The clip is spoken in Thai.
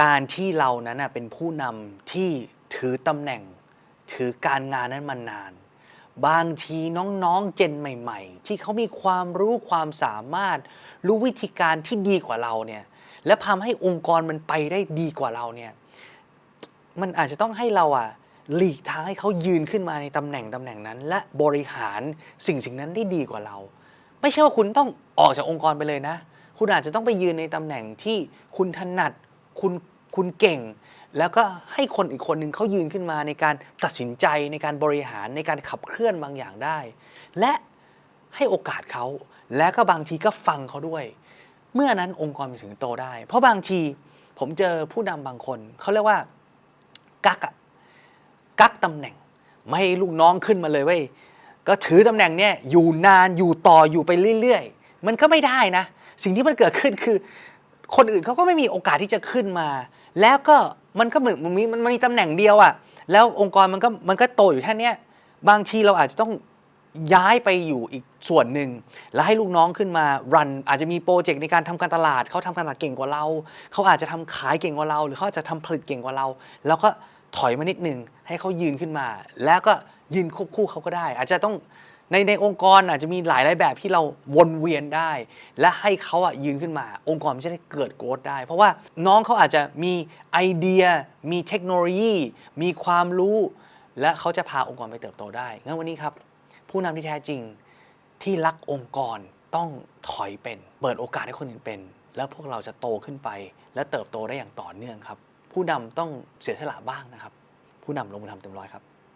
การที่เรานั้นเป็นผู้นำที่ถือตำแหน่ง ถือการงานนั้นมานาน บางทีน้องๆเจนใหม่ ๆ ที่เขามีความรู้ความสามารถ รู้วิธีการที่ดีกว่าเราเนี่ยและทำให้องค์กรมันไปได้ดีกว่าเราเนี่ยมันอาจจะต้องให้เราอะหลีกทางให้เขายืนขึ้นมาในตำแหน่งตำแหน่งนั้น และบริหารสิ่งสิ่งนั้นได้ดีกว่าเรา ไม่ใช่ว่าคุณต้องออกจากองค์กรไปเลยนะ คุณอาจจะต้องไปยืนในตำแหน่งที่คุณถนัด คุณคุณเก่ง แล้วก็ให้คนอีกคนหนึ่งเขายืนขึ้นมาในการตัดสินใจในการบริหารในการขับเคลื่อนบางอย่างได้ และให้โอกาสเขาและก็บางทีก็ฟังเขาด้วย เมื่อนั้นองค์กรมันถึงโตได้ เพราะบางทีผมเจอผู้นำบางคนเขาเรียกว่ากักอะกักตำแหน่ง ไม่ให้ลูกน้องขึ้นมาเลยเว้ยก็ถือตำแหน่งเนี่ยอยู่นานอยู่ต่ออยู่ไปเรื่อย ๆ มันก็ไม่ได้นะ สิ่งที่มันเกิดขึ้นคือ คนอื่นเขาก็ไม่มีโอกาสที่จะขึ้นมา แล้วก็มันก็เหมือนมันมีมันมีตำแหน่งเดียวอะแล้วองค์กรมันก็มันก็โตอยู่แค่เนี้ยบางทีเราอาจจะต้องย้ายไปอยู่อีกส่วนหนึ่ง แล้วให้ลูกน้องขึ้นมารัน อาจจะมีโปรเจกต์ในการทำการตลาดเขาทำการตลาดเก่งกว่าเรา เขาอาจจะทำขายเก่งกว่าเรา หรือเขาอาจจะทำผลิตเก่งกว่าเรา แล้วก็ถอยมานิดนึงให้เขายืนขึ้นมา แล้วก็ยืนควบคู่เขาก็ได้ อาจจะต้อง ในในองค์กรอาจจะมีหลายหลายแบบที่เราวนเวียนได้ และให้เขาอะยืนขึ้นมา องค์กรมันจะได้เกิดโกรธได้ เพราะว่าน้องเขาอาจจะมีไอเดีย มีเทคโนโลยี มีความรู้ และเขาจะพาองค์กรไปเติบโตได้งั้นวันนี้ครับ ผู้นำที่แท้จริงที่รักองค์กรต้องถอยเป็น เปิดโอกาสให้คนอื่นเป็น แล้วพวกเราจะโตขึ้นไป และเติบโตได้อย่างต่อเนื่องครับ ผู้นำต้องเสียสละบ้างนะครับ ผู้นำลงมือทำเต็มร้อยครับ